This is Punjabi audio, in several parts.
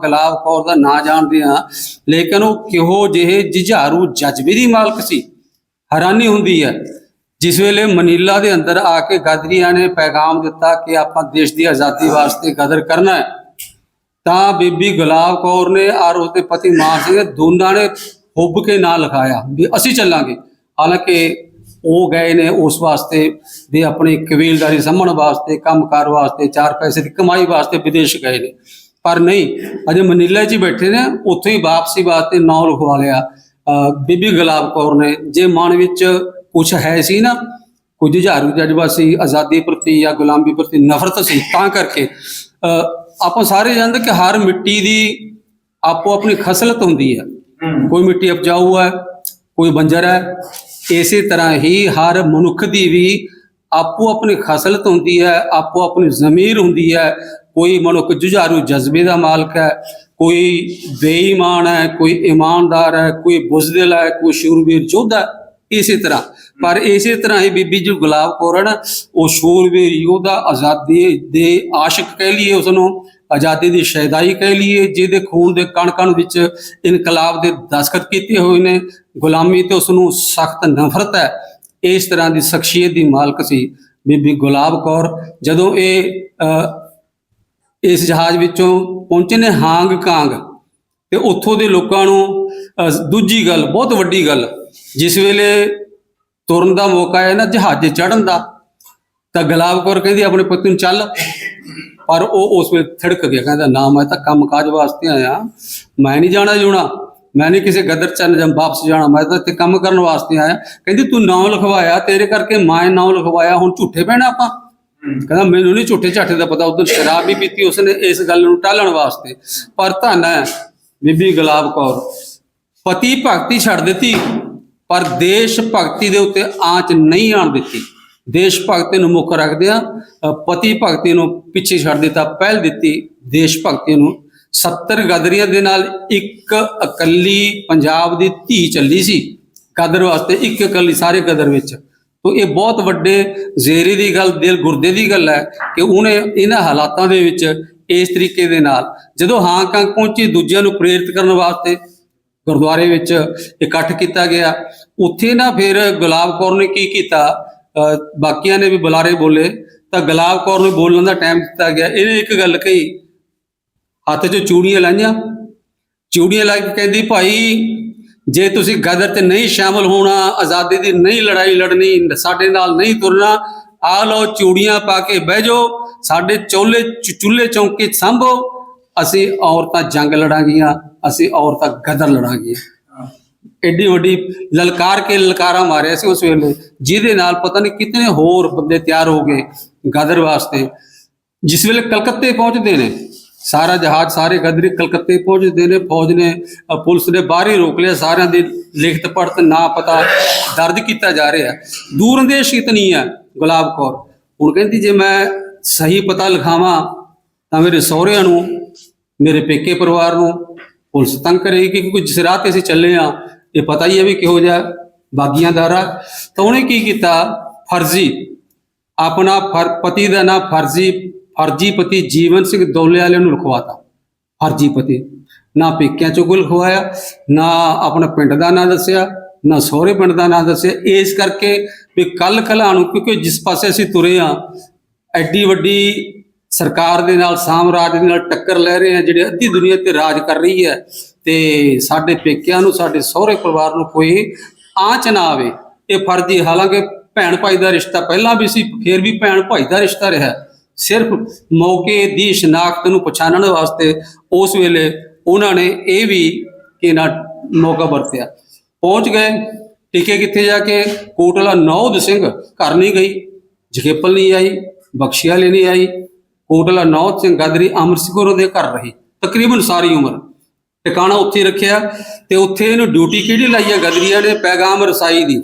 ਗੁਲਾਬ ਕੌਰ ਦਾ ਨਾਂ ਜਾਣਦੇ ਆ ਲੇਕਿਨ ਉਹ ਕਿਹੋ ਜਿਹੇ ਜੁਝਾਰੂ ਜਜ਼ਬੇ ਦੀ ਮਾਲਕ ਸੀ। ਹੈਰਾਨੀ ਹੁੰਦੀ ਹੈ। ਜਿਸ ਵੇਲੇ ਮਨੀਲਾ ਦੇ ਅੰਦਰ ਆ ਕੇ ਗਦਰੀਆਂ ਨੇ ਪੈਗਾਮ ਦਿੱਤਾ ਕਿ ਆਪਾਂ ਦੇਸ਼ ਦੀ ਆਜ਼ਾਦੀ ਵਾਸਤੇ ਗਦਰ ਕਰਨਾ ਹੈ। ਤਾਂ ਬੀਬੀ ਗੁਲਾਬ ਕੌਰ ਨੇ ਔਰ ਉਸਦੇ ਪਤੀ ਮਾਨ ਸਿੰਘ ਦੋਨਾਂ ਨੇ ਹੁੱਬ ਕੇ ਨਾਂ ਲਿਖਾਇਆ ਵੀ ਅਸੀਂ ਚੱਲਾਂਗੇ। ਹਾਲਾਂਕਿ ਉਹ ਗਏ ਨੇ ਉਸ ਵਾਸਤੇ ਵੀ ਆਪਣੀ ਕਬੀਲਦਾਰੀ ਸੰਭਣ ਵਾਸਤੇ, ਕੰਮਕਾਰ ਵਾਸਤੇ, ਚਾਰ ਪੈਸੇ ਦੀ ਕਮਾਈ ਵਾਸਤੇ ਵਿਦੇਸ਼ ਗਏ ਨੇ। ਪਰ ਨਹੀਂ ਅਜੇ ਮਨੀਲਾ 'ਚ ਹੀ ਬੈਠੇ ਨੇ ਉੱਥੋਂ ਹੀ ਵਾਪਸੀ ਵਾਸਤੇ ਨਾਂ ਲਿਖਵਾ ਲਿਆ। ਬੀਬੀ ਗੁਲਾਬ ਕੌਰ ਨੇ ਜੇ ਮਨ ਵਿੱਚ ਕੁਝ ਹੈ ਸੀ ਨਾ ਕੁਝ ਜੁਝਾਰੂ ਜਜ਼ਬਾ ਸੀ ਆਜ਼ਾਦੀ ਪ੍ਰਤੀ ਜਾਂ ਗੁਲਾਮੀ ਪ੍ਰਤੀ ਨਫ਼ਰਤ ਸੀ ਤਾਂ ਕਰਕੇ ਆਪਾਂ ਸਾਰੇ ਜਾਣਦੇ ਕਿ ਹਰ ਮਿੱਟੀ ਦੀ ਆਪੋ ਆਪਣੀ ਖਸਲਤ ਹੁੰਦੀ ਹੈ। ਕੋਈ ਮਿੱਟੀ ਉਪਜਾਊ ਹੈ ਕੋਈ ਬੰਜਰ ਹੈ ਇਸੇ ਤਰ੍ਹਾਂ ਹੀ ਹਰ ਮਨੁੱਖ ਦੀ ਵੀ ਆਪੋ ਆਪਣੀ ਖਸਲਤ ਹੁੰਦੀ ਹੈ ਆਪੋ ਆਪਣੀ ਜ਼ਮੀਰ ਹੁੰਦੀ ਹੈ ਕੋਈ ਮਨੁੱਖ ਜੁਝਾਰੂ ਜਜ਼ਬੇ ਦਾ ਮਾਲਕ ਹੈ ਕੋਈ ਬੇਈਮਾਨ ਹੈ ਕੋਈ ਇਮਾਨਦਾਰ ਹੈ ਕੋਈ ਬੁਜ਼ਦਿਲ ਹੈ ਕੋਈ ਸ਼ੂਰਬੀਰ ਯੋਧਾ ਇਸੇ ਤਰ੍ਹਾਂ। ਪਰ ਇਸੇ ਤਰ੍ਹਾਂ ਹੀ ਬੀਬੀ ਜੀ ਗੁਲਾਬ ਕੌਰ ਹੈ ਨਾ ਉਹ ਸ਼ੂਰਬੀਰ ਯੋਧਾ ਆਜ਼ਾਦੀ ਦੇ ਆਸ਼ਿਕ ਕਹਿ ਲਈਏ ਉਸ ਨੂੰ ਆਜ਼ਾਦੀ ਦੀ ਸ਼ਹਿਦਾਈ ਕਹਿ ਲਈਏ ਜਿਹਦੇ ਖੂਨ ਦੇ ਕਣ ਕਣ ਵਿੱਚ ਇਨਕਲਾਬ ਦੇ ਦਸਖਤ ਕੀਤੇ ਹੋਏ ਨੇ ਗੁਲਾਮੀ ਤੇ ਉਸ ਨੂੰ ਸਖਤ ਨਫ਼ਰਤ ਹੈ। ਇਸ ਤਰ੍ਹਾਂ ਦੀ ਸ਼ਖਸੀਅਤ ਦੀ ਮਾਲਕ ਸੀ ਬੀਬੀ ਗੁਲਾਬ ਕੌਰ। ਜਦੋਂ ਇਹ ਅਹ, ਇਸ ਜਹਾਜ਼ ਵਿੱਚੋਂ ਪਹੁੰਚੇ ਨੇ ਹਾਂਗ ਕਾਂਗ। ਤੇ ਉੱਥੋਂ ਦੇ ਲੋਕਾਂ ਨੂੰ ਅਹ, ਦੂਜੀ ਗੱਲ ਬਹੁਤ ਵੱਡੀ ਗੱਲ ਜਿਸ ਵੇਲੇ ਤੁਰਨ ਦਾ ਮੌਕਾ ਆਇਆ ਨਾ ਜਹਾਜ਼ੇ ਚੜਨ ਦਾ ਤਾਂ ਗੁਲਾਬ ਕੌਰ ਕਹਿੰਦੀ ਆਪਣੇ ਪੁੱਤ ਨੂੰ ਚੱਲ। ਪਰ ਉਹ ਉਸ ਵੇਲੇ ਥੜਕ ਗਿਆ ਕਹਿੰਦਾ ਨਾ ਮੈਂ ਤਾਂ ਕੰਮਕਾਜ ਵਾਸਤੇ ਆਇਆ। ਮੈਂ ਨਹੀਂ ਜਾਣਾ ਜੂਣਾ। ਮੈਂ ਨਹੀਂ ਕਿਸੇ ਗਦਰ ਚੰਨ ਜਮ ਵਾਪਸ ਜਾਣਾ। ਮੈਂ ਤਾਂ ਇੱਥੇ ਕੰਮ ਕਰਨ ਵਾਸਤੇ ਆਇਆ। ਕਹਿੰਦੀ ਤੂੰ ਨਾਂ ਲਿਖਵਾਇਆ ਤੇਰੇ ਕਰਕੇ ਮੈਂ ਨਾਂ ਲਿਖਵਾਇਆ। ਹੁਣ ਝੂਠੇ ਪੈਣਾ ਆਪਾਂ? ਕਹਿੰਦਾ ਮੈਨੂੰ ਨਹੀਂ ਝੂਠੇ ਝਾਠੇ ਦਾ ਪਤਾ ਉਦੋਂ ਸ਼ਰਾਬ ਵੀ ਪੀਤੀ ਉਸਨੇ ਇਸ ਗੱਲ ਨੂੰ ਟਾਲਣ ਵਾਸਤੇ। ਪਰ ਧੰਨ ਹੈ ਬੀਬੀ ਗੁਲਾਬ ਕੌਰ। ਪਤੀ ਭਗਤੀ ਛੱਡ ਦਿੱਤੀ ਪਰ ਦੇਸ਼ ਭਗਤੀ ਦੇ ਉੱਤੇ ਆਂਚ ਨਹੀਂ ਆਣ ਦਿੱਤੀ। ਦੇਸ਼ ਭਗਤੀ ਨੂੰ ਮੁੱਖ ਰੱਖਦਿਆਂ ਅ, ਪਤੀ ਭਗਤੀ ਨੂੰ ਪਿੱਛੇ ਛੱਡ ਦਿੱਤਾ ਪਹਿਲ ਦਿੱਤੀ ਦੇਸ਼ ਭਗਤੀ ਨੂੰ। 70 ਗਦਰੀਆਂ ਦੇ ਨਾਲ ਇੱਕ ਇਕੱਲੀ ਪੰਜਾਬ ਦੀ ਧੀ ਚੱਲੀ ਸੀ ਕਦਰ ਵਾਸਤੇ ਇੱਕ ਇਕੱਲੀ ਸਾਰੇ ਕਦਰ ਵਿੱਚ। ਤੋ ਇਹ ਬਹੁਤ ਵੱਡੇ ਜ਼ੇਰੇ ਦੀ ਗੱਲ, ਦਿਲ ਗੁਰਦੇ ਦੀ ਗੱਲ ਹੈ ਕਿ ਉਹਨੇ ਇਹਨਾਂ ਹਾਲਾਤਾਂ ਦੇ ਵਿੱਚ ਇਸ ਤਰੀਕੇ ਦੇ ਨਾਲ ਜਦੋਂ ਹਾਂਗਕਾਂਗ ਪਹੁੰਚੀ, ਦੂਜਿਆਂ ਨੂੰ ਪ੍ਰੇਰਿਤ ਕਰਨ ਵਾਸਤੇ ਗੁਰਦੁਆਰੇ ਵਿੱਚ ਇਕੱਠ ਕੀਤਾ ਗਿਆ, ਉੱਥੇ ਨਾ ਫਿਰ ਗੁਲਾਬ ਕੌਰ ਨੇ ਕੀ ਕੀਤਾ ਬਾਕੀਆਂ ਨੇ ਵੀ ਬੁਲਾਰੇ ਬੋਲੇ, ਤਾਂ ਗੁਲਾਬ ਕੌਰ ਨੂੰ ਬੋਲਣ ਦਾ ਟਾਈਮ ਦਿੱਤਾ ਗਿਆ। ਇਹਨੇ ਇੱਕ ਗੱਲ ਕਹੀ, ਹੱਥ 'ਚ ਚੂੜੀਆਂ ਲਾਈਆਂ, ਚੂੜੀਆਂ ਲਾ ਕੇ ਕਹਿੰਦੀ, ਭਾਈ ਜੇ ਤੁਸੀਂ ਗਦਰ 'ਚ ਨਹੀਂ ਸ਼ਾਮਲ ਹੋਣਾ, ਆਜ਼ਾਦੀ ਦੀ ਨਹੀਂ ਲੜਾਈ ਲੜਨੀ, ਸਾਡੇ ਨਾਲ ਨਹੀਂ ਤੁਰਨਾ, ਆ ਲਓ ਚੂੜੀਆਂ ਪਾ ਕੇ ਬਹਿ ਜਾਓ, ਸਾਡੇ ਚੋਲੇ ਚੁੱਲ੍ਹੇ ਚੌਂਕੇ ਸੰਭੋ, ਅਸੀਂ ਔਰਤਾਂ ਜੰਗ ਲੜਾਂਗੀਆਂ, ਅਸੀਂ ਔਰਤਾਂ ਗਦਰ ਲੜਾਂਗੀਆਂ। ਐਡੀ ਵੱਡੀ ਲਲਕਾਰ ਕੇ ਲਲਕਾਰਾ ਮਾਰਿਆ ਸੀ ਉਸ ਵੇਲੇ, ਜਿਹਦੇ ਨਾਲ ਪਤਾ ਨਹੀਂ ਕਿਤਨੇ ਹੋਰ ਬੰਦੇ ਤਿਆਰ ਹੋ ਗਏ ਗਦਰ ਵਾਸਤੇ, ਜਿਸ ਵੇਲੇ ਕਲਕੱਤੇ ਪਹੁੰਚਦੇ ਨੇ। ਸਾਰਾ ਜਹਾਜ਼ ਸਾਰੇ ਗਦਰੀ ਕਲਕੱਤੇ ਪਹੁੰਚਦੇ ਨੇ ਫੌਜ ਨੇ ਪੁਲਿਸ ਨੇ ਬਾਹਰ ਹੀ ਰੋਕ ਲਿਆ, ਸਾਰਿਆਂ ਦੀ ਲਿਖਤ ਪੜਤ ਨਾ ਪਤਾ ਦਰਜ ਕੀਤਾ ਜਾ ਰਿਹਾ ਦੂਰ ਅੰਦੇਸ਼ ਇਤਨੀ ਹੈ ਗੁਲਾਬ ਕੌਰ। ਹੁਣ ਕਹਿੰਦੀ ਜੇ ਮੈਂ ਸਹੀ ਪਤਾ ਲਿਖਾਵਾਂ ਤਾਂ ਮੇਰੇ ਸਹੁਰਿਆਂ ਨੂੰ, ਮੇਰੇ ਪੇਕੇ ਪਰਿਵਾਰ ਨੂੰ ਪੁਲਿਸ ਤੰਗ ਕਰੇਗੀ ਕਿਉਂਕਿ ਜਿਸ ਰਾਹ ਤੇ ਅਸੀਂ ਚੱਲੇ ਆ ਇਹ ਪਤਾ ਹੀ ਹੈ ਵੀ ਕਿਹੋ ਜਿਹਾ ਬਾਗੀਆਂ ਦਾਰਾ ਤਾਂ ਉਹਨੇ ਕੀ ਕੀਤਾ? ਫਰਜ਼ੀ। ਆਪਣਾ ਫਰ ਪਤੀ ਦਾ ਨਾਂ ਫਰਜ਼ੀ ਫਰਜ਼ੀ ਪਤੀ ਜੀਵਨ ਸਿੰਘ ਦੌਲੇ ਵਾਲੇ ਨੂੰ ਲਿਖਵਾਤਾ ਫਰਜ਼ੀ ਪਤੀ ਨਾ ਪੇਕਿਆਂ ਚੋਂ ਕੋਈ ਲਿਖਵਾਇਆ ਨਾ ਆਪਣਾ ਪਿੰਡ ਦਾ ਨਾਂ ਦੱਸਿਆ ਨਾ ਸਹੁਰੇ ਪਿੰਡ ਦਾ ਨਾਂ ਦੱਸਿਆ ਇਸ ਕਰਕੇ ਵੀ ਕੱਲ ਕਲਾ ਨੂੰ ਕਿਉਂਕਿ ਜਿਸ ਪਾਸੇ ਅਸੀਂ ਤੁਰੇ ਆ ਐਡੀ ਵੱਡੀ ਸਰਕਾਰ ਦੇ ਨਾਲ ਸਾਮਰਾਜ ਦੇ ਨਾਲ ਟੱਕਰ ਲੈ ਰਹੇ ਆ ਜਿਹੜੇ ਅੱਧੀ ਦੁਨੀਆ ਤੇ ਰਾਜ ਕਰ ਰਹੀ ਹੈ ਤੇ ਸਾਡੇ ਪੇਕਿਆਂ ਨੂੰ ਸਾਡੇ ਸਹੁਰੇ ਪਰਿਵਾਰ ਨੂੰ ਕੋਈ ਆਂਚ ਨਾ ਆਵੇ ਇਹ ਫਰਜ਼ੀ ਹਾਲਾਂਕਿ ਭੈਣ ਭਾਈ ਦਾ ਰਿਸ਼ਤਾ ਪਹਿਲਾਂ ਵੀ ਸੀ ਫਿਰ ਵੀ ਭੈਣ ਭਾਈ ਦਾ ਰਿਸ਼ਤਾ ਰਿਹਾ ਸਿਰਫ ਮੌਕੇ ਦੀ ਸ਼ਨਾਖਤ ਨੂੰ ਪਛਾਣਨ ਵਾਸਤੇ ਉਸ ਵੇਲੇ ਉਹਨਾਂ ਨੇ ਇਹ ਵੀ ਕਿ ਨਾ ਮੌਕਾ ਵਰਤਿਆ। ਪਹੁੰਚ ਗਏ। ਟਿਕੇ ਕਿੱਥੇ ਜਾ ਕੇ? ਕੋਟਲਾ ਨੌਦ ਸਿੰਘ ਘਰ ਨਹੀਂ ਗਈ। ਜਗੇਪਲ ਨਹੀਂ ਆਈ ਬਖਸ਼ੀਆ ਲਈ ਨਹੀਂ ਆਈ। ਕੋਟਲਾ ਨੌਦ ਸਿੰਘ ਗਾਦਰੀ ਅਮਰ ਦੇ ਘਰ ਰਹੀ। ਤਕਰੀਬਨ ਸਾਰੀ ਉਮਰ। ਟਿਕਾਣਾ ਉੱਥੇ ਰੱਖਿਆ ਤੇ ਉੱਥੇ ਇਹਨੂੰ ਡਿਊਟੀ ਕਿਹੜੀ ਲਾਈ ਹੈ ਗਦਰੀਆਂ ਨੇ ਪੈਗਾਮ ਰਸਾਈ ਦੀ।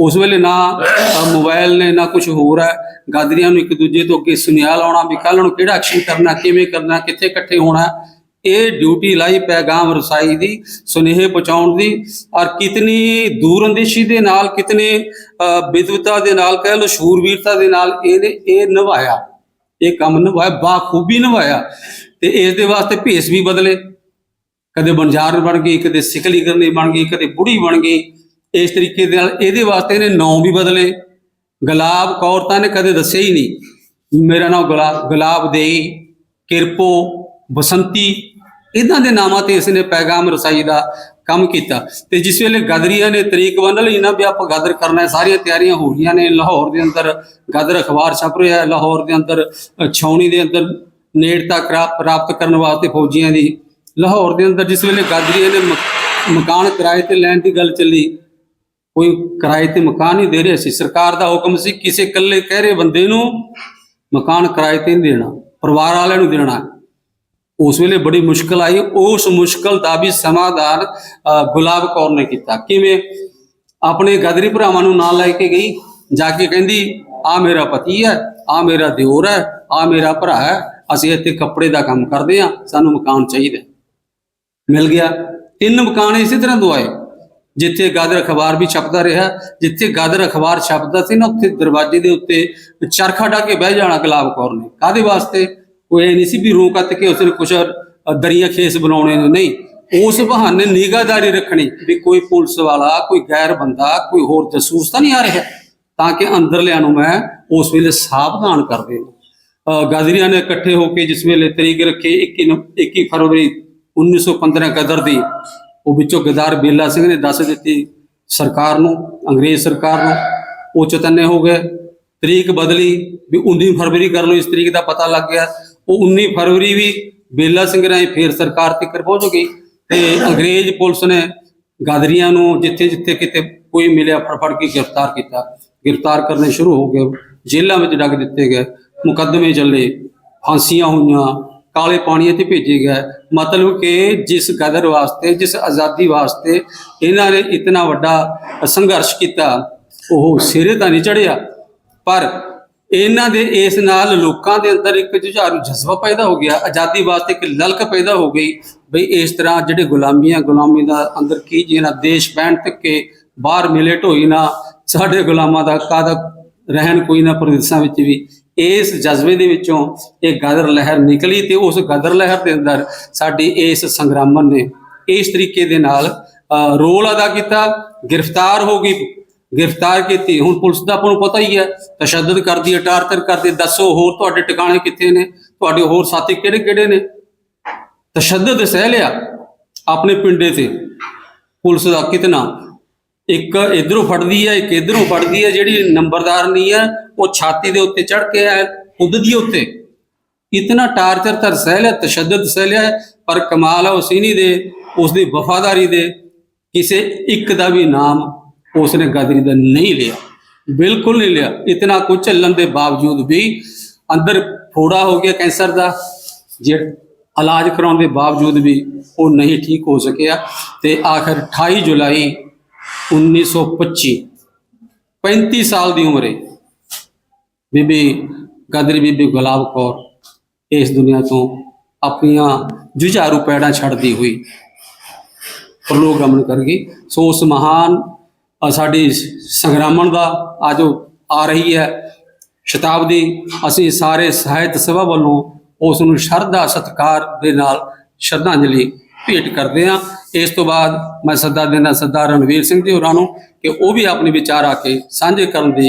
ਉਸ ਵੇਲੇ ਨਾ ਅ, ਮੋਬਾਈਲ ਨੇ ਨਾ ਕੁਝ ਹੋਰ ਹੈ। ਗਾਦਰੀਆਂ ਨੂੰ ਇੱਕ ਦੂਜੇ ਤੋਂ ਅੱਗੇ ਸੁਨੇਹਾ ਲਾਉਣਾ ਵੀ ਕੱਲ ਨੂੰ ਕਿਹੜਾ ਐਕਸ਼ਨ ਕਰਨਾ ਕਿਵੇਂ ਕਰਨਾ ਕਿੱਥੇ ਇਕੱਠੇ ਹੋਣਾ। ਇਹ ਡਿਊਟੀ ਲਾਈ ਪੈਗਾਮ ਰਸਾਈ ਦੀ ਸੁਨੇਹੇ ਪਹੁੰਚਾਉਣ ਦੀ। ਔਰ ਕਿਤਨੀ ਦੂਰਅੰਦੇਸ਼ੀ ਦੇ ਨਾਲ ਕਿਤਨੇ ਅ, ਵਿਦਵਤਾ ਦੇ ਨਾਲ ਕਹਿ ਲੋ ਸ਼ੂਰਵੀਰਤਾ ਦੇ ਨਾਲ ਇਹਨੇ ਇਹ ਨਿਭਾਇਆ। ਇਹ ਕੰਮ ਨਿਭਾਇਆ ਬਾਖੂਬੀ ਨਿਭਾਇਆ। ਤੇ ਇਸ ਦੇ ਵਾਸਤੇ ਭੇਸ ਵੀ ਬਦਲੇ। ਕਦੇ ਬੰਜਾਰ ਬਣ ਗਈ ਕਦੇ ਸਿਕਲੀ ਕਰਨੀ ਬਣ ਗਈ ਕਦੇ ਬੁੜੀ ਬਣ ਗਈ। ਇਸ ਤਰੀਕੇ ਦੇ ਨਾਲ ਇਹਦੇ ਵਾਸਤੇ ਇਹਨੇ ਨਾਂ ਵੀ ਬਦਲੇ। ਗੁਲਾਬ ਕੌਰ ਤਾਂ ਨੇ ਕਦੇ ਦੱਸਿਆ ਹੀ ਨਹੀਂ। ਮੇਰਾ ਨਾਮ ਗੁਲਾਬ ਗੁਲਾਬ ਦੇਈ ਕਿਰਪੋ, ਬਸੰਤੀ ਇਦਾਂ ਦੇ ਨਾਮਾਂ ਤੇ ਇਸ ਨੇ ਪੈਗਾਮ ਰਸਾਈ ਦਾ ਕੰਮ ਕੀਤਾ। ਤੇ ਜਿਸ ਵੇਲੇ ਗਦਰੀਆਂ ਨੇ ਤਰੀਕ ਬੰਨ ਲਈ ਨਾ ਵੀ ਆਪਾਂ ਗਦਰ ਕਰਨਾ ਹੈ ਸਾਰੀਆਂ ਤਿਆਰੀਆਂ ਹੋ ਗਈਆਂ ਨੇ। ਲਾਹੌਰ ਦੇ ਅੰਦਰ ਗਦਰ ਅਖਬਾਰ ਛਪ ਰਿਹਾ ਹੈ। ਲਾਹੌਰ ਦੇ ਅੰਦਰ ਛਾਉਣੀ ਦੇ ਅੰਦਰ ਨੇੜਤਾ ਪ੍ਰਾਪਤ ਕਰਨ ਵਾਸਤੇ ਫੌਜੀਆਂ ਦੀ। ਲਾਹੌਰ ਦੇ ਅੰਦਰ ਜਿਸ ਵੇਲੇ ਗਦਰੀਆਂ ਨੇ ਮ- ਮਕਾਨ ਕਿਰਾਏ ਤੇ ਲੈਣ ਦੀ ਗੱਲ ਚੱਲੀ ਕੋਈ ਕਿਰਾਏ ਤੇ ਮਕਾਨ ਨਹੀਂ ਦੇ ਰਿਹਾ ਸੀ। ਸਰਕਾਰ ਦਾ ਹੁਕਮ ਸੀ, ਕਿਸੇ ਇਕੱਲੇ ਕਹਿ ਰਹੇ ਬੰਦੇ ਨੂੰ ਮਕਾਨ ਕਿਰਾਏ ਤੇ ਨਹੀਂ ਦੇਣਾ, ਪਰਿਵਾਰ ਵਾਲਿਆਂ ਨੂੰ ਦੇਣਾ। ਉਸ ਵੇਲੇ ਬੜੀ ਮੁਸ਼ਕਲ ਆਈ। ਉਸ ਮੁਸ਼ਕਲ ਦਾ ਵੀ ਸਮਾਧਾਨ ਗੁਲਾਬ ਕੌਰ ਨੇ ਕੀਤਾ। ਕਿਵੇਂ? ਆਪਣੇ ਗਦਰੀ ਭਰਾਵਾਂ ਨੂੰ ਨਾਲ ਲੈ ਕੇ ਗਈ। ਜਾ ਕੇ ਕਹਿੰਦੀ, ਆ ਮੇਰਾ ਪਤੀ ਹੈ, ਆ ਮੇਰਾ ਦਿਓਰ ਹੈ, ਆ ਮੇਰਾ ਭਰਾ ਹੈ, ਅਸੀਂ ਇੱਥੇ ਕੱਪੜੇ ਦਾ ਕੰਮ ਕਰਦੇ ਹਾਂ, ਸਾਨੂੰ ਮਕਾਨ ਚਾਹੀਦਾ ਮਿਲ ਗਿਆ। ਤਿੰਨ ਮਕਾਨ ਇਸੇ ਤਰ੍ਹਾਂ ਦਵਾਏ ਜਿੱਥੇ ਗਾਦਰ ਅਖਬਾਰ ਵੀ ਛਪਦਾ ਰਿਹਾ ਜਿੱਥੇ ਗਾਦਰ ਅਖਬਾਰ ਛਪਦਾ ਸੀ ਨਾ ਉੱਥੇ ਦਰਵਾਜ਼ੇ ਦੇ ਉੱਤੇ ਚਰਖਾ ਢਾ ਕੇ ਬਹਿ ਜਾਣਾ ਗੁਲਾਬ ਕੌਰ ਨੇ। ਕਾਦੇ ਵਾਸਤੇ? ਕੋਈ ਇਹ ਨਹੀਂ ਸੀ ਵੀ ਰੂਹ ਕੱਤ ਕੇ ਉਸਨੇ ਕੁਛ ਦਰੀਆਂ ਖੇਸ ਬਣਾਉਣੇ ਨਹੀਂ ਉਸ ਬਹਾਨੇ ਨਿਗਾਹਦਾਰੀ ਰੱਖਣੀ ਵੀ ਕੋਈ ਪੁਲਿਸ ਵਾਲਾ ਕੋਈ ਗੈਰ ਬੰਦਾ ਕੋਈ ਹੋਰ ਜਸੂਸ ਤਾਂ ਨਹੀਂ ਆ ਰਿਹਾ ਤਾਂ ਕਿ ਅੰਦਰਲਿਆਂ ਨੂੰ ਮੈਂ ਉਸ ਵੇਲੇ ਸਾਵਧਾਨ ਕਰ ਦੇਵਾਂ। ਅ, ਗਾਜ਼ਰੀਆਂ ਨੇ ਇਕੱਠੇ ਹੋ ਕੇ ਜਿਸ ਵੇਲੇ ਤਰੀਕ ਰੱਖੀ 21 ਨੂੰ- 21 ਫਰਵਰੀ 1915 ਕਦਰ ਦੀ ਉਹ ਵਿੱਚੋਂ ਗਦਾਰ ਬੇਲਾ ਸਿੰਘ ਨੇ ਦੱਸ ਦਿੱਤੀ ਸਰਕਾਰ ਨੂੰ, ਅੰਗਰੇਜ਼ ਸਰਕਾਰ ਨੂੰ, ਉਹ ਚਤੰਨੇ ਹੋ ਗਏ। ਤਰੀਕ ਬਦਲੀ ਵੀ 19 ਫਰਵਰੀ ਕਰ ਲਓ ਇਸ ਤਰੀਕ ਦਾ ਪਤਾ ਲੱਗ ਗਿਆ। ਉਹ 19 ਫਰਵਰੀ ਵੀ ਬੇਲਾ ਸਿੰਘ ਰਾਹੀਂ ਫੇਰ ਸਰਕਾਰ ਤੱਕ ਪਹੁੰਚ ਗਈ ਤੇ ਅੰਗਰੇਜ਼ ਪੁਲਿਸ ਨੇ ਗਾਦਰੀਆਂ ਨੂੰ ਜਿੱਥੇ ਜਿੱਥੇ ਕਿਤੇ ਕੋਈ ਮਿਲਿਆ ਫੜ ਫੜ ਕੇ ਗ੍ਰਿਫਤਾਰ ਕੀਤਾ। ਗ੍ਰਿਫਤਾਰ ਕਰਨੇ ਸ਼ੁਰੂ ਹੋ ਗਏ। ਜੇਲ੍ਹਾਂ ਵਿੱਚ ਡੱਗ ਦਿੱਤੇ ਗਏ। ਮੁਕੱਦਮੇ ਚੱਲੇ। ਫਾਂਸੀਆਂ ਹੋਈਆਂ। ਕਾਲੇ ਪਾਣੀਆਂ ਤੇ ਭੇਜੇ ਗਏ ਮਤਲਬ ਕਿ ਜਿਸ ਗਦਰ ਵਾਸਤੇ, ਜਿਸ ਆਜ਼ਾਦੀ ਵਾਸਤੇ ਇਹਨਾਂ ਨੇ ਇਤਨਾ ਵੱਡਾ ਸੰਘਰਸ਼ ਕੀਤਾ, ਉਹ ਸਿਰੇ ਤਾਂ ਨਹੀਂ ਚੜਿਆ ਪਰ ਇਹਨਾਂ ਦੇ ਇਸ ਨਾਲ ਲੋਕਾਂ ਦੇ ਅੰਦਰ ਇੱਕ ਜੁਝਾਰੂ ਜਜ਼ਬਾ ਪੈਦਾ ਹੋ ਗਿਆ। ਆਜ਼ਾਦੀ ਵਾਸਤੇ ਇੱਕ ਲਲਕ ਪੈਦਾ ਹੋ ਗਈ ਬਈ ਇਸ ਤਰ੍ਹਾਂ ਜਿਹੜੇ ਗੁਲਾਮੀਆਂ, ਗੁਲਾਮੀ ਦਾ ਅੰਦਰ ਕੀ ਜੀਣਾ ਦੇਸ਼ ਬੈਣ ਤੱਕ ਕੇ ਬਾਹਰ ਮਿਲੇ ਢੋਈ ਨਾ, ਸਾਡੇ ਗੁਲਾਮਾਂ ਦਾ ਕਾਦਾ ਰਹਿਣ ਕੋਈ ਨਾ, ਪ੍ਰਦੇਸ਼ਾਂ ਵਿੱਚ ਵੀ। ਇਸ ਜਜ਼ਬੇ ਦੇ ਵਿੱਚੋਂ ਇਹ ਗਦਰ ਲਹਿਰ ਨਿਕਲੀ ਤੇ ਉਸ ਗਦਰ ਲਹਿਰ ਦੇ ਅੰਦਰ ਸਾਡੀ ਇਸ ਸੰਗਰਾਮਨ ਨੇ ਇਸ ਤਰੀਕੇ ਦੇ ਨਾਲ ਰੋਲ ਅਦਾ ਕੀਤਾ, ਗ੍ਰਿਫਤਾਰ ਹੋ ਗਈ, ਗ੍ਰਿਫਤਾਰ ਕੀਤੀ। ਹੁਣ ਪੁਲਿਸ ਦਾ ਆਪਾਂ ਨੂੰ ਪਤਾ ਹੀ ਹੈ, ਤਸ਼ੱਦਦ ਕਰਦੀ ਹੈ ਟਾਰਚਰ ਕਰਦੀ, ਦੱਸੋ ਹੋਰ ਤੁਹਾਡੇ ਟਿਕਾਣੇ ਕਿੱਥੇ ਨੇ? ਤੁਹਾਡੇ ਹੋਰ ਸਾਥੀ ਕਿਹੜੇ ਕਿਹੜੇ ਨੇ? ਤਸ਼ੱਦਦ ਸਹਿ ਲਿਆ ਆਪਣੇ ਪਿੰਡੇ ਤੇ। ਪੁਲਿਸ ਦਾ ਕਿਤਨਾ? ਇੱਕ ਇਧਰੋਂ ਫੜਦੀ ਹੈ, ਇੱਕ ਇਧਰੋਂ ਫੜਦੀ ਹੈ, ਜਿਹੜੀ ਨੰਬਰਦਾਰ ਨਹੀਂ ਹੈ ਉਹ ਛਾਤੀ ਦੇ ਉੱਤੇ ਚੜ ਕੇ ਆਇਆ, ਖੁਦ ਦੀ ਉੱਤੇ। ਇਤਨਾ ਟਾਰਚਰ ਤਰ ਸਹਿਲਿਆ ਤਸ਼ੱਦਦ ਸਹਿਲਿਆ ਪਰ ਕਮਾਲ ਹੁਸੈਨੀ ਦੇ ਉਸ ਦੀ ਵਫਾਦਾਰੀ ਦੇ, ਕਿਸੇ ਇੱਕ ਦਾ ਵੀ ਨਾਮ ਉਸਨੇ ਗਦਰੀ ਦਾ ਨਹੀਂ ਲਿਆ, ਬਿਲਕੁਲ ਨਹੀਂ ਲਿਆ। ਇਤਨਾ ਕੁਝ ਚੱਲਣ ਦੇ ਬਾਵਜੂਦ ਵੀ ਅੰਦਰ ਫੋੜਾ ਹੋ ਗਿਆ ਕੈਂਸਰ ਦਾ, ਜੇ ਇਲਾਜ ਕਰਾਉਣ ਦੇ ਬਾਵਜੂਦ ਵੀ ਉਹ ਨਹੀਂ ਠੀਕ ਹੋ ਸਕਿਆ। ਤੇ ਆਖਰ 28 ਜੁਲਾਈ 1925 35 ਸਾਲ ਦੀ ਉਮਰੇ ਬੀਬੀ ਗਦਰੀ ਬੀਬੀ ਗੁਲਾਬ ਕੌਰ ਇਸ ਦੁਨੀਆ ਤੋਂ ਆਪਣੀਆਂ ਜੁਝਾਰੂ ਪੈੜਾਂ ਛੱਡਦੀ ਹੋਈ ਪ੍ਰਲੋਕ ਗਮਨ ਕਰ ਗਈ ਸੋ ਉਸ ਮਹਾਨ ਸਾਡੀ ਸੰਗਰਾਮਣ ਦਾ ਅੱਜ ਉਹ ਆ ਰਹੀ ਹੈ ਸ਼ਤਾਬਦੀ। ਅਸੀਂ ਸਾਰੇ ਸਾਹਿਤ ਸਭਾ ਵੱਲੋਂ ਉਸ ਨੂੰ ਸ਼ਰਧਾ ਸਤਿਕਾਰ ਦੇ ਨਾਲ ਸ਼ਰਧਾਂਜਲੀ ਭੇਟ ਕਰਦੇ ਹਾਂ। ਇਸ ਤੋਂ ਬਾਅਦ ਮੈਂ ਸੱਦਾ ਦੇਣਾ ਸਰਦਾਰ ਰਣਵੀਰ ਸਿੰਘ ਜੀ ਹੋਰਾਂ ਨੂੰ ਕਿ ਉਹ ਵੀ ਆਪਣੇ ਵਿਚਾਰ ਆ ਕੇ ਸਾਂਝੇ ਕਰਨ ਦੀ